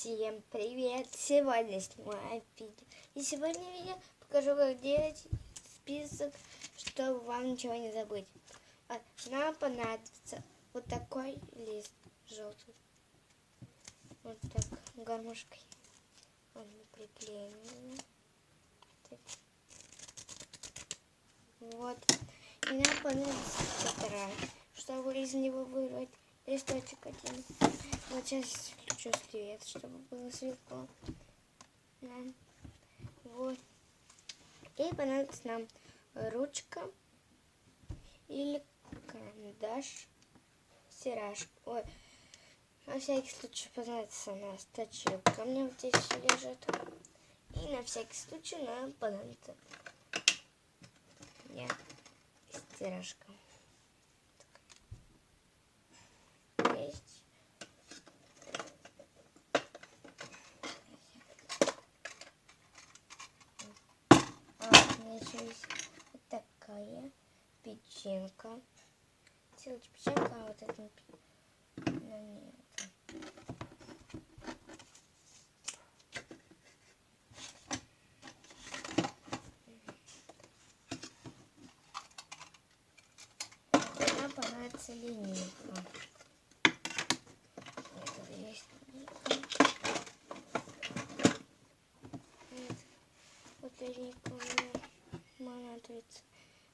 Всем привет! Сегодня снимаю видео. И сегодня я покажу, как делать список, чтобы вам ничего не забыть. А, Нам понадобится вот такой лист желтый. Вот так, гармошкой. Он приклеен. Вот. И нам понадобится тетрадь, чтобы из него вырвать листочек один. Вот сейчас включу свет, чтобы было светло. Да. Вот. И понадобится нам ручка или карандаш, стирашка. Ой, на всякий случай понадобится у нас точилка. У меня вот здесь лежит. И на всякий случай нам понадобится мне стирашка. Есть. А, есть вот такая печенка. Целая печенка, а вот это не, не это. Нам понадобится линейка. Есть линейка. Вот. Вот линейка понадобится.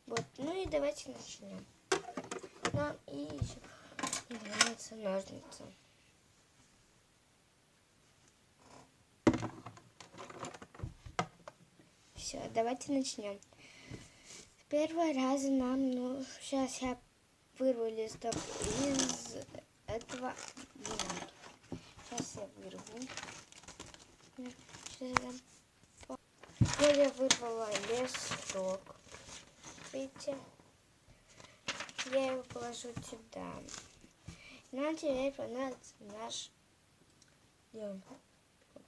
Вот, ну и давайте начнем. Нам и еще понадобятся ножницы. Все, давайте начнем. С первого раза нам, ну, сейчас я вырву листок из этого бумаги. Сейчас я вырву. Сейчас я... Я вырвала листок. Видите? Я его положу сюда. Нам теперь понадобится наш лен. Вот.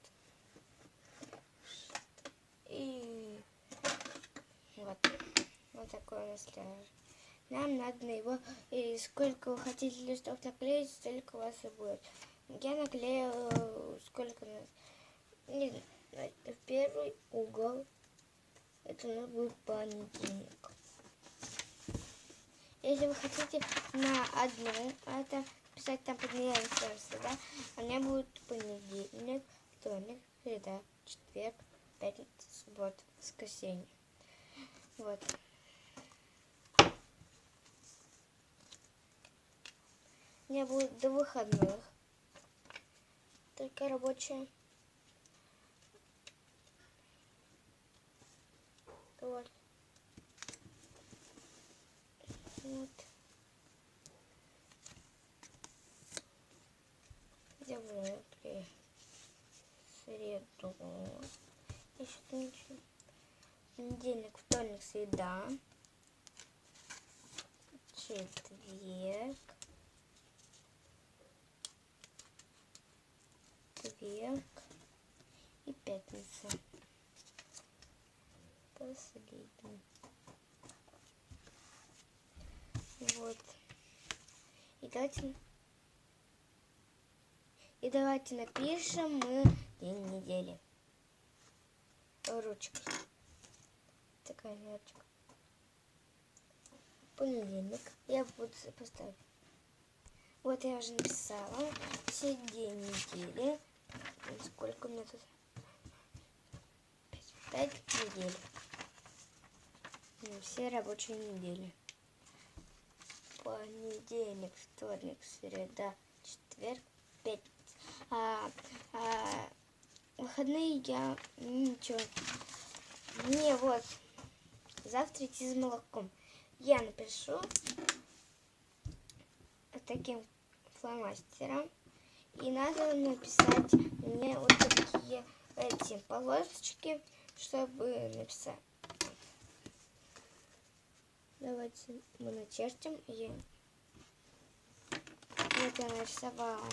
И вот. Вот такой у нас ляжет. Нам надо на его, и сколько вы хотите листов наклеить, столько у вас и будет. Я наклеила сколько у нас, не знаю, в первый угол, это у нас будет понедельник. Если вы хотите на одну, это писать там понедельник, да, а меня будет понедельник, вторник, среда, четверг, пятница, суббота, воскресенье. Вот. У меня будет до выходных. Только рабочая. Вот. Вот. Делаю окей. Среду. Еще ничего. Понедельник, вторник, среда. Четверг. четверг и пятница. Последний. Вот. И давайте, и давайте напишем мы день недели. Ручкой. Такая ручка. Понедельник. Я буду поставить. Вот я уже написала. Все день недели. Сколько у меня тут? Пять недель. Все рабочие недели. Понедельник, вторник, среда, четверг, пятница. А, а, выходные я ничего. Не, вот. Завтра идти за молоком. Я напишу таким фломастером. И надо написать мне вот такие эти полосочки, чтобы написать. Давайте мы начертим. И вот я нарисовала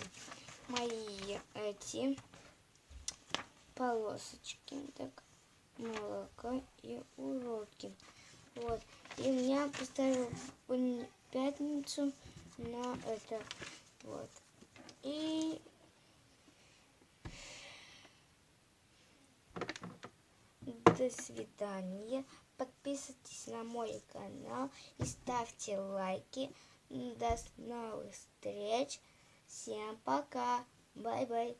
мои эти полосочки. Так, пока и уроки. Вот. И меня поставил в пятницу на это. Вот. И до свидания. Подписывайтесь на мой канал и ставьте лайки. До новых встреч. Всем пока. Бай-бай.